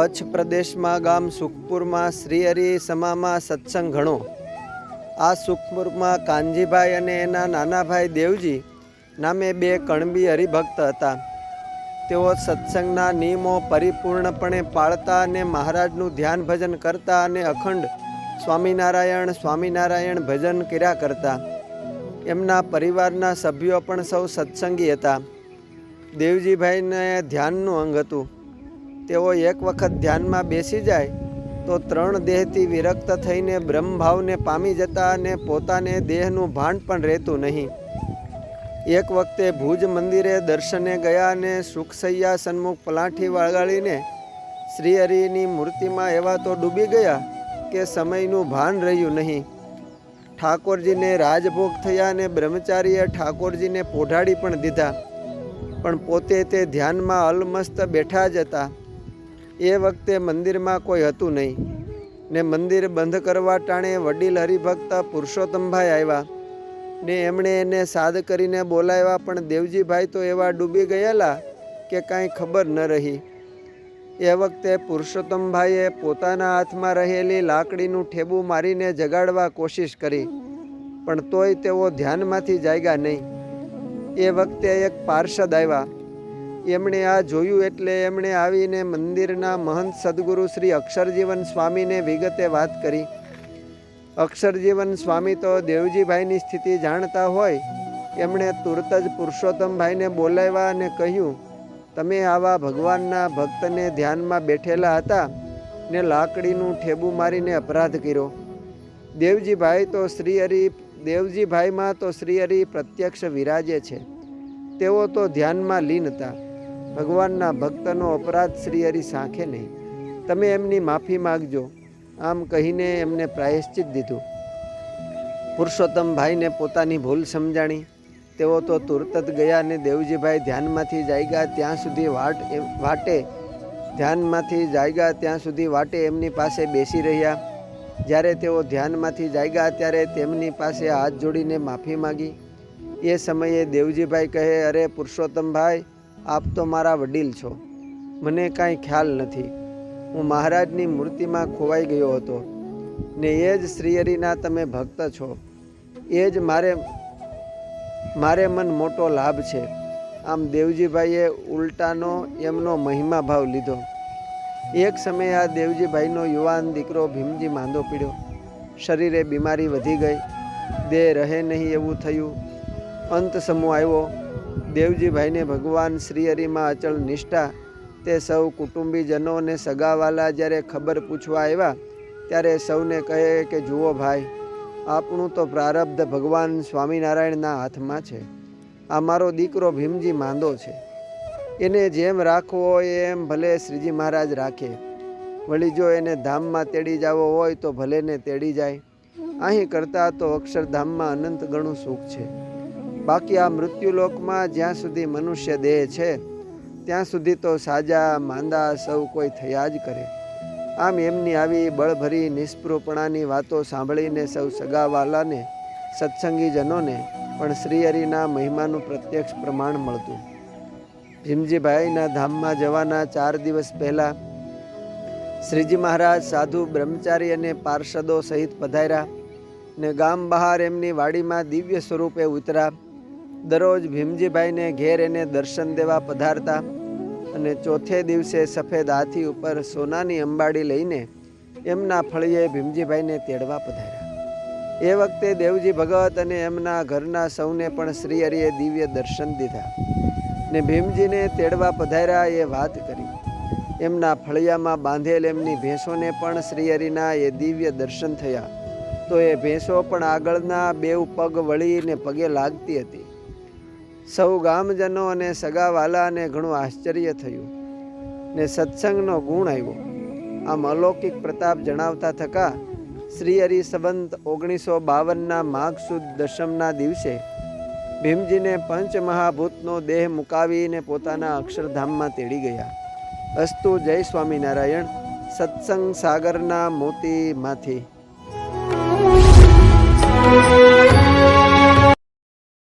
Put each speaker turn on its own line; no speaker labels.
કચ્છ પ્રદેશમાં ગામ સુખપુરમાં શ્રી હરિ સમામાં સત્સંગ ઘણો. આ સુખપુરમાં કાનજીભાઈ અને એના નાનાભાઈ દેવજી નામે બે કણબી હરિભક્ત હતા. તેઓ સત્સંગના નિયમો પરિપૂર્ણપણે પાળતા અને મહારાજનું ધ્યાન ભજન કરતા અને અખંડ સ્વામિનારાયણ સ્વામિનારાયણ ભજન કર્યા કરતા. એમના પરિવારના સભ્યો પણ સૌ સત્સંગી હતા. દેવજીભાઈને ધ્યાનનું અંગ હતું. તેઓ એક વખત ધ્યાનમાં બેસી જાય, તો ત્રણ દેહથી વિરક્ત થઈને બ્રહ્મભાવને પામી જતા અને પોતાને દેહનું ભાન પણ રહેતું નહીં. એક વખતે ભુજ મંદિરે દર્શને ગયા અને સુખસૈયા સન્મુખ પલાઠી વળગાડીને શ્રીહરિની મૂર્તિમાં એવા તો ડૂબી ગયા કે સમયનું ભાન રહ્યું નહીં. ઠાકોરજીને રાજભોગ થયા અને બ્રહ્મચારીએ ઠાકોરજીને પોઢાડી પણ દીધા, પણ પોતે તે ધ્યાનમાં અલમસ્ત બેઠા જ હતા. એ વખતે મંદિરમાં કોઈ હતું નહીં. ને મંદિર બંધ કરવા ટાણે વડીલ હરિભક્ત પુરુષોત્તમભાઈ આવ્યા. ને એમણે એને સાદ કરીને બોલાવ્યા, પણ દેવજીભાઈ તો એવા ડૂબી ગયેલા કે કાંઈ ખબર ન રહી. એ વખતે પુરુષોત્તમભાઈએ પોતાના હાથમાં રહેલી લાકડીનું ઠેબું મારીને જગાડવા કોશિશ કરી, પણ તોય તેઓ ધ્યાનમાંથી જાગ્યા નહીં. એ વખતે એક પાર્ષદ આવ્યા. એમણે આ જોયું એટલે એમણે આવીને મંદિરના મહંત સદગુરુ શ્રી અક્ષરજીવન સ્વામીને વિગતે વાત કરી. અક્ષરજીવન સ્વામી તો દેવજીભાઈની સ્થિતિ જાણતા હોય, એમણે તુરત જ પુરુષોત્તમભાઈને બોલાવ્યા અને કહ્યું, તમે આવા ભગવાનના ભક્તને ધ્યાનમાં બેઠેલા હતા ને લાકડીનું ઠેબું મારીને અપરાધ કર્યો. દેવજીભાઈ તો શ્રીહરિ, દેવજીભાઈમાં તો શ્રીહરિ પ્રત્યક્ષ વિરાજે છે. તેઓ તો ધ્યાનમાં લીન હતા. ભગવાનના ભક્તનો અપરાધ શ્રી હરિ સાંખે નહીં. તમે એમની માફી માગજો. આમ કહીને એમને પ્રાયશ્ચિત દીધું. પુરુષોત્તમ ભાઈને પોતાની ભૂલ સમજાણી. તેઓ તો તુરત જ ગયા અને દેવજીભાઈ ધ્યાનમાંથી જાગ્યા ત્યાં સુધી વાટ વાટે. ધ્યાનમાંથી જાગ્યા ત્યાં સુધી વાટે એમની પાસે બેસી રહ્યા. જ્યારે તેઓ ધ્યાનમાંથી જાગ્યા ત્યારે તેમની પાસે હાથ જોડીને માફી માગી. એ સમયે દેવજીભાઈ કહે, અરે પુરુષોત્તમભાઈ આપ તો મારા વડીલ છો. મને કાંઈ ખ્યાલ નથી. હું મહારાજની મૂર્તિમાં ખોવાઈ ગયો હતો. ને એ જ શ્રીહરિના તમે ભક્ત છો. એ જ મારે મારે મન મોટો લાભ છે. આમ દેવજીભાઈએ ઉલટાનો એમનો મહિમા ભાવ લીધો. એક સમયે આ દેવજીભાઈનો યુવાન દીકરો ભીમજી માંદો પીડ્યો. શરીરે બીમારી વધી ગઈ. દેહ રહે નહીં એવું થયું. અંત સમૂહ આવ્યો. દેવજીભાઈને ભગવાન શ્રીહરિમાં અચળ નિષ્ઠા, તે સૌ કુટુંબીજનો અને સગાવાલા જ્યારે ખબર પૂછવા આવ્યા, ત્યારે સૌને કહે કે, જુઓ ભાઈ આપણું તો પ્રારબ્ધ ભગવાન સ્વામિનારાયણના હાથમાં છે. આ મારો દીકરો ભીમજી માંદો છે. એને જેમ રાખવો એમ ભલે શ્રીજી મહારાજ રાખે. વળી જો એને ધામમાં તેડી જવો હોય તો ભલે ને તેડી જાય. અહીં કરતાં તો અક્ષરધામમાં અનંત ગણું સુખ છે. બાકી આ મૃત્યુલોકમાં જ્યાં સુધી મનુષ્ય દેહ છે, ત્યાં સુધી તો સાજા માંદા સૌ કોઈ થયા જ કરે. આમ એમની આવી બળભરી નિષ્પૃપણાની વાતો સાંભળીને સૌ સગાવાલાને, સત્સંગીજનોને પણ શ્રીહરિના મહિમાનું પ્રત્યક્ષ પ્રમાણ મળતું. ભીમજીભાઈના ધામમાં જવાના ચાર દિવસ પહેલાં શ્રીજી મહારાજ સાધુ બ્રહ્મચારી અને પાર્ષદો સહિત પધાર્યા ને ગામ બહાર એમની વાડીમાં દિવ્ય સ્વરૂપે ઉતર્યા. દરરોજ ભીમજીભાઈને ઘેર એને દર્શન દેવા પધારતા અને ચોથે દિવસે સફેદ હાથી ઉપર સોનાની અંબાડી લઈને એમના ફળીએ ભીમજીભાઈને તેડવા પધાર્યા. એ વખતે દેવજી ભગત અને એમના ઘરના સૌને પણ શ્રી હરિએ દિવ્ય દર્શન દીધા ને ભીમજીને તેડવા પધાર્યા એ વાત કરી. એમના ફળિયામાં બાંધેલ એમની ભેંસોને પણ શ્રીહરિના એ દિવ્ય દર્શન થયા. તો એ ભેંસો પણ આગળના બેઉ પગ વળીને પગે લાગતી હતી. સૌ ગામજનો અને સગાવાલાને ઘણું આશ્ચર્ય થયું ને સત્સંગનો ગુણ આવ્યો આમ અલૌકિક પ્રતાપ જણાવતા થકા શ્રીહરિ સંબંત ઓગણીસો બાવનના માઘ સુદ દશમના દિવસે ભીમજીને પંચમહાભૂતનો દેહ મુકાવીને પોતાના અક્ષરધામમાં તેડી ગયા અસ્તુ જય સ્વામિનારાયણ, સત્સંગ સાગરના મોતીમાંથી.